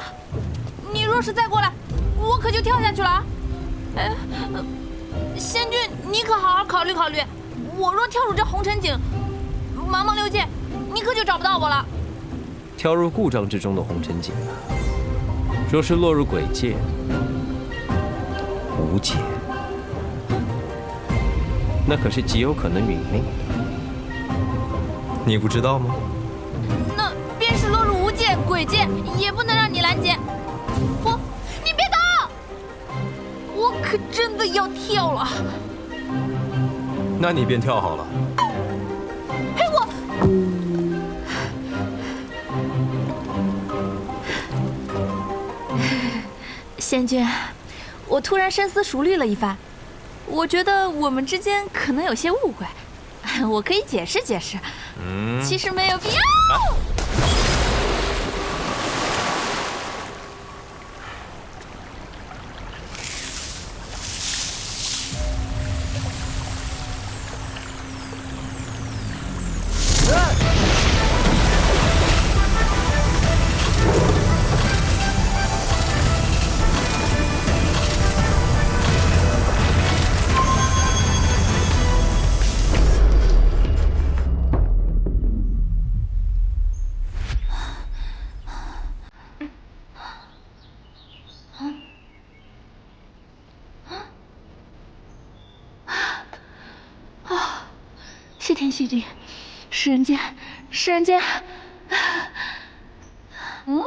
啊！你若是再过来，我可就跳下去了啊！仙君，你可好好考虑考虑，我若跳入这红尘井，茫茫六界，你可就找不到我了。跳入故障之中的红尘井啊，若是落入鬼界、无解，那可是极有可能殒命的。你不知道吗？那便是落入无界、鬼界，也不能让你拦截。我，你别动！我可真的要跳了。那你便跳好了。嘿，我仙君，我突然深思熟虑了一番，我觉得我们之间可能有些误会，我可以解释解释。嗯，其实没有必要。谢天谢地，是人间，是人间。嗯？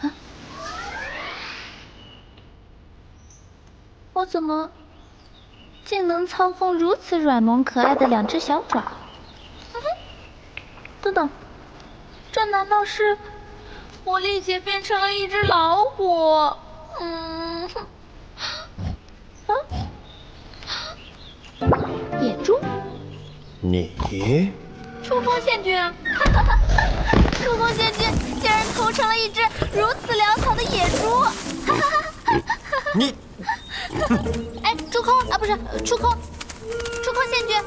啊？我怎么竟能操控如此软萌可爱的两只小爪？等等，这难道是我丽姐变成了一只老虎？嗯，你初风仙君，初风仙君竟然投成了一只如此潦草的野猪！你 哎，触空啊，不是触空，触空仙君，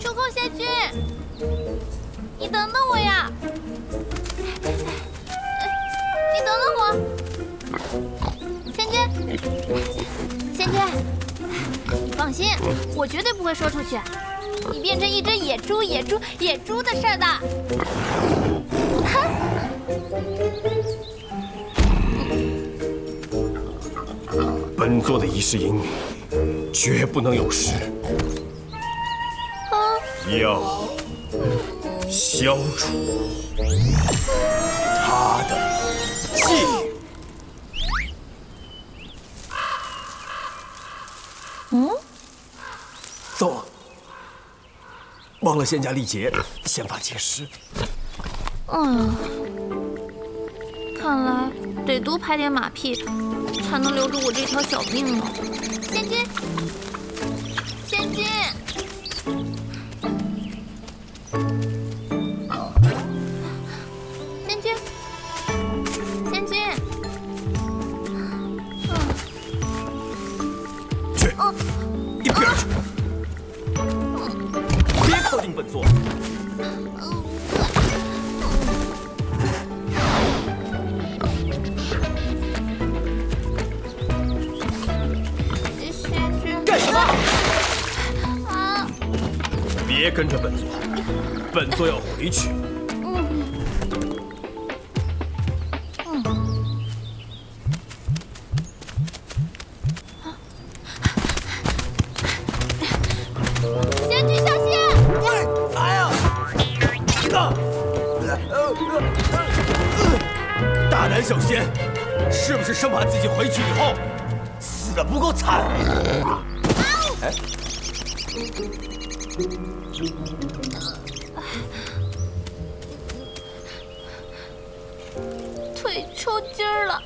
触空仙君，你等等我呀！你等等我，仙君，放心，我绝对不会说出去。你变成一只野猪，野猪，野猪的事儿的。本座的一世英名绝不能有失，啊，要消除他的戒。嗯，忘了仙家历劫，仙法解师。嗯，看来得多拍点马屁，才能留住我这条小命呢。仙君，仙君，仙君，仙君，去，嗯，一边去，本座。别跟着本座，本座要回去。大胆小仙，是不是生怕自己回去以后死的不够惨？哎，腿抽筋儿了。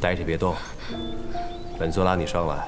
待着别动，本座拉你上来。